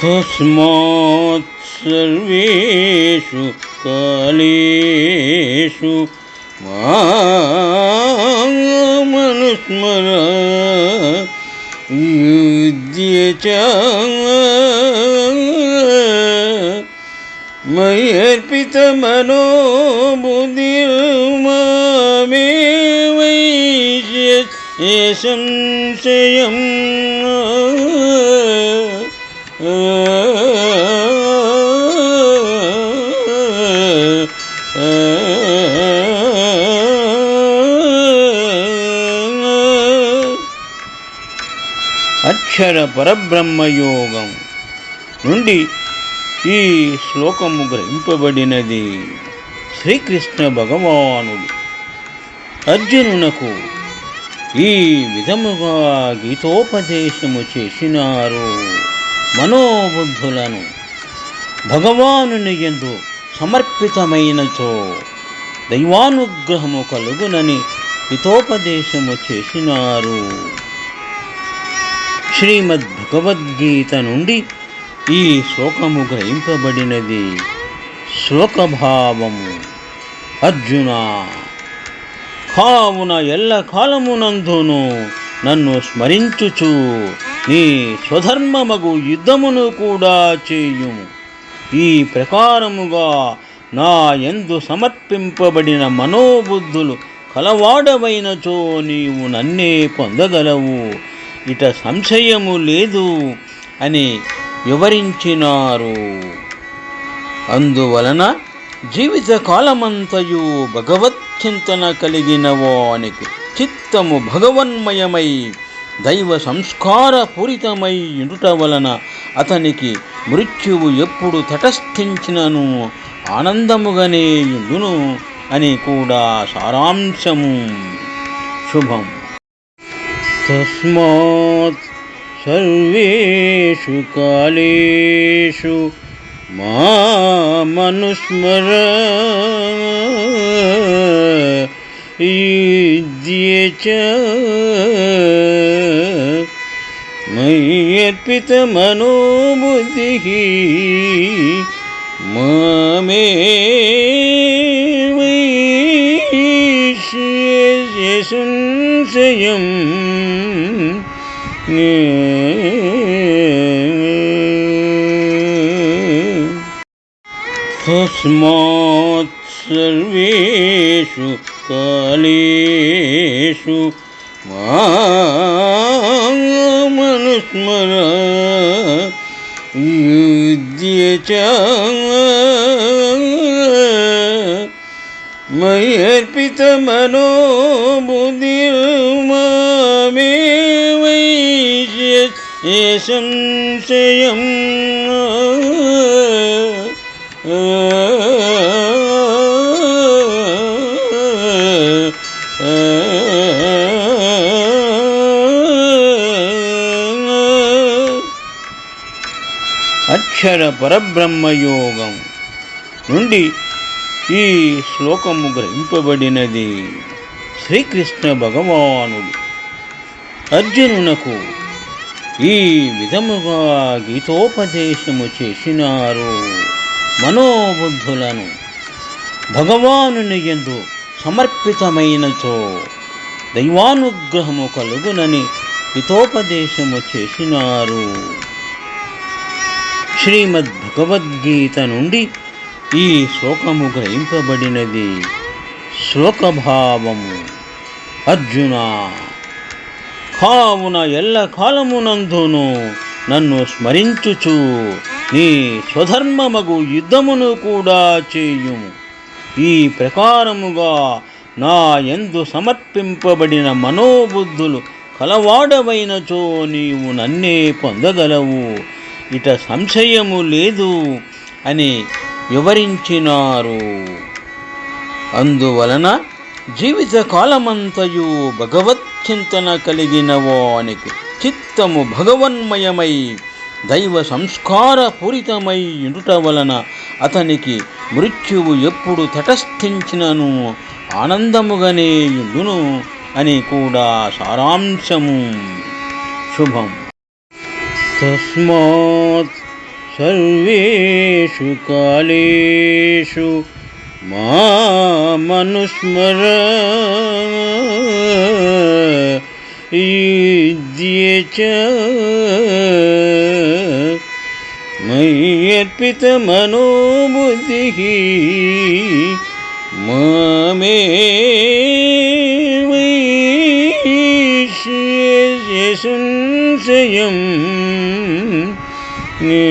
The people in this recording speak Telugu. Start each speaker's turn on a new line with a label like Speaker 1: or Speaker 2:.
Speaker 1: तस्मात् सर्वेषु कालेषु मामनुस्मर युध्य च मय्यर्पितमनोबुद्धिर्मामे वैश्य संशयम् అక్షర పరబ్రహ్మయోగం నుండి ఈ శ్లోకము గ్రహింపబడినది శ్రీకృష్ణ భగవానుడు. అర్జునునకు ఈ విధముగా గీతోపదేశము చేసినారు. మనోబుద్ధులను భగవానుని ఎందు సమర్పితమైనచో దైవానుగ్రహము కలుగునని హితోపదేశము చేసినారు. శ్రీమద్ భగవద్గీత నుండి ఈ శ్లోకము గ్రహింపబడినది. శ్లోకభావము. అర్జున కావున ఎల్ల కాలమునందును నన్ను స్మరించుచు. నీ స్వధర్మమగు యుద్ధమును కూడా చేయుము. ఈ ప్రకారముగా నా ఎందు సమర్పింపబడిన మనోబుద్ధులు కలవాడవైనచో నీవు నన్నే పొందగలవు. ఇట సంశయము లేదు అని వివరించినారు. అందువలన జీవిత భగవత్ చింతన కలిగిన వానికి చిత్తము భగవన్మయమై దైవ సంస్కారపూరితమై ఉండుట వలన అతనికి మృత్యువు ఎప్పుడు తటస్థించినను ఆనందముగానే ఉండును అని కూడా సారాంశము. శుభం. తస్మాత్ సర్వేషు కాలేషు మామనుస్మర മയ്യർപ്പിത മനോബുദ്ധി മാമേ സംശയം तस्मात् सर्वेषु कालेषु मामनुस्मर युध्य च मय्यर्पितमनोबुद्धिर्मामे वैश्य संशयम् అక్షర పరబ్రహ్మయోగం నుండి ఈ శ్లోకము గ్రహింపబడినది. శ్రీకృష్ణ భగవానుడు అర్జునునకు ఈ విధముగా గీతోపదేశము చేసినారు. మనోబుద్ధులను భగవానుని ఎందు సమర్పితమైనతో దైవానుగ్రహము కలుగునని హితోపదేశము చేసినారు. శ్రీమద్ భగవద్గీత నుండి ఈ శ్లోకము గ్రహింపబడినది. శ్లోకభావము అర్జున కావున ఎల్ల కాలమునందును నన్ను స్మరించుచు నీ స్వధర్మమగు యుద్ధమును కూడా చేయుము. ఈ ప్రకారముగా నా ఎందు సమర్పింపబడిన మనోబుద్ధులు కలవాడవైనచో నీవు నన్నే పొందగలవు. ఇట సంశయము లేదు అని వివరించినారు. అందువలన జీవిత కాలమంతయు భగవత్చింతన కలిగిన వానికి చిత్తము భగవన్మయమై దైవ సంస్కార పూరితమై ఉండుట వలన అతనికి మృత్యువు ఎప్పుడు తటస్థించినను ఆనందముగానే ఉండును అని కూడా సారాంశము. శుభం. तस्मात् सर्वेषु कालेषु मामनुस्मर युज्ये च मय्यर्पितमनोबुद्धिः मामेवैष्ये சுன்செயும் நீ